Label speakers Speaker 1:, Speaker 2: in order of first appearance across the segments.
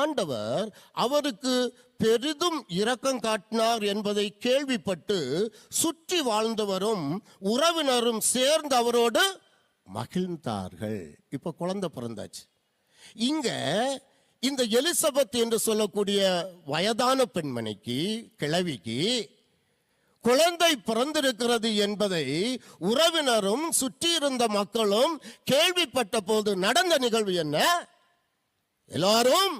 Speaker 1: ஆண்டவர் அவருக்கு பெரிதும் இரக்கம் காட்டினார் என்பதை கேள்விப்பட்டு சுற்றி வாழ்ந்தவரும் உறவினரும் சேர்ந்து அவரோடு மகிழ்ந்தார்கள். இப்போ குழந்தை பிறந்தாச்சு. இங்க இந்த எலிசபெத் என்று சொல்லக்கூடிய வயதான பெண்மணிக்கு கிழவிக்கு குழந்தை பிறந்திருக்கிறது என்பதை உறவினரும் சுற்றியிருந்த மக்களும் கேள்விப்பட்ட போது நடந்த நிகழ்வு என்ன? எல்லாரும்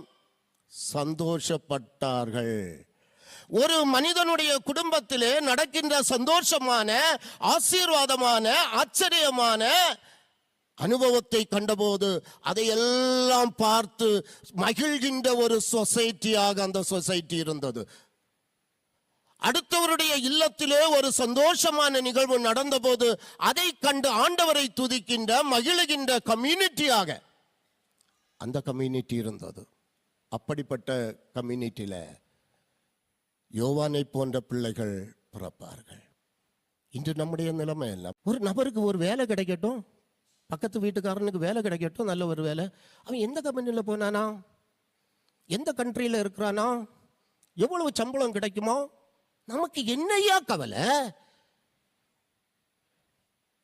Speaker 1: சந்தோஷப்பட்டார்கள். ஒரு மனிதனுடைய குடும்பத்திலே நடக்கின்ற சந்தோஷமான ஆசீர்வாதமான ஆச்சரியமான அனுபவத்தை கண்டபோது அதையெல்லாம் பார்த்து மகிழ்கின்ற ஒரு சொசைட்டியாக அந்த சொசைட்டி இருந்தது. அடுத்தவருடைய இல்லத்திலே ஒரு சந்தோஷமான நிகழ்வு நடந்தபோது அதை கண்டு ஆண்டவரை துதிக்கின்ற மகிழுகின்ற கம்யூனிட்டியாக அந்த கம்யூனிட்டி இருந்தது. அப்படிப்பட்ட கம்யூனிட்டியில் யோவானை போன்ற பிள்ளைகள் பிறப்பார்கள். இன்று நம்முடைய நிலைமை எல்லாம் ஒரு நபருக்கு ஒரு வேலை கிடைக்கட்டும் பக்கத்து வீட்டுக்காரனுக்கு வேலை கிடைக்கட்டும் நல்ல ஒரு வேலை. அவன் எந்த கம்பெனியில் போனானா? எந்த கண்ட்ரியில் இருக்கிறானா? எவ்வளவு சம்பளம் கிடைக்குமோ? நமக்கு என்னையா கவலை?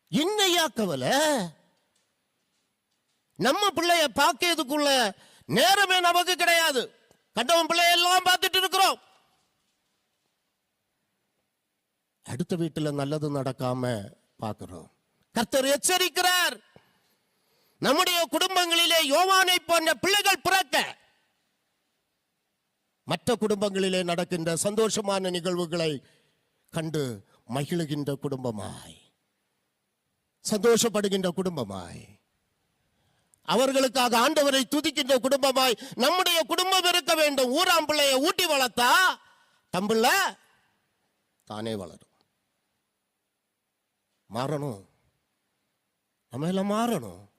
Speaker 1: என்னையா கவலை? நம்ம பிள்ளைய பார்க்கறதுக்குள்ள நேரமே நமக்கு கிடையாது. கண்டவன் பிள்ளையெல்லாம் பார்த்துட்டு இருக்கிறோம். அடுத்த வீட்டுல நல்லது நடக்காம பார்க்கிறோம். கர்த்தர் எச்சரிக்கிறார். நம்முடைய குடும்பங்களிலே யோவானை போன்ற பிள்ளைகள் பிறக்க. மற்ற குடும்பங்களிலே நடக்கின்ற சந்தோஷமான நிகழ்வுகளை கண்டு மகிழுகின்ற குடும்பமாய். சந்தோஷப்படுகின்ற குடும்பமாய். அவர்களுக்காக ஆண்டவரை துதிக்கின்ற குடும்பமாய் நம்முடைய குடும்பம் இருக்க வேண்டும். ஊராம் பிள்ளைய ஊட்டி வளர்த்தா தம்பிள்ள தானே வளரும். மாறணும். நம்ம எல்லாம் மாறணும்.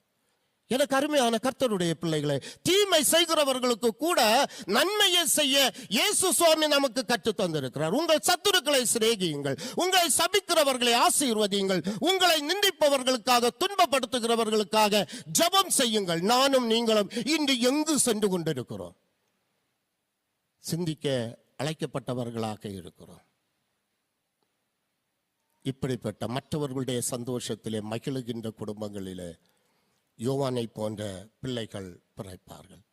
Speaker 1: எனக்கு அருமையான கர்த்தருடைய பிள்ளைகளை தீமை செய்கிறவர்களுக்கு கூட நன்மையை செய்ய இயேசு சுவாமி நமக்கு கற்று தந்திருக்கிறார். உங்கள் சத்துருக்களை சிநேகியுங்கள். உங்களை சபிக்கிறவர்களை ஆசீர்வதியுங்கள். உங்களை நிந்திப்பவர்களுக்காக துன்பப்படுத்துகிறவர்களுக்காக ஜபம் செய்யுங்கள். நானும் நீங்களும் இன்று எங்கு சென்று கொண்டிருக்கிறோம்? சிந்திக்க அழைக்கப்பட்டவர்களாக இருக்கிறோம். இப்படிப்பட்ட மற்றவர்களுடைய சந்தோஷத்திலே மகிழுகின்ற குடும்பங்களிலே யோவானை போன்ற பிள்ளைகள் பிறப்பார்கள்.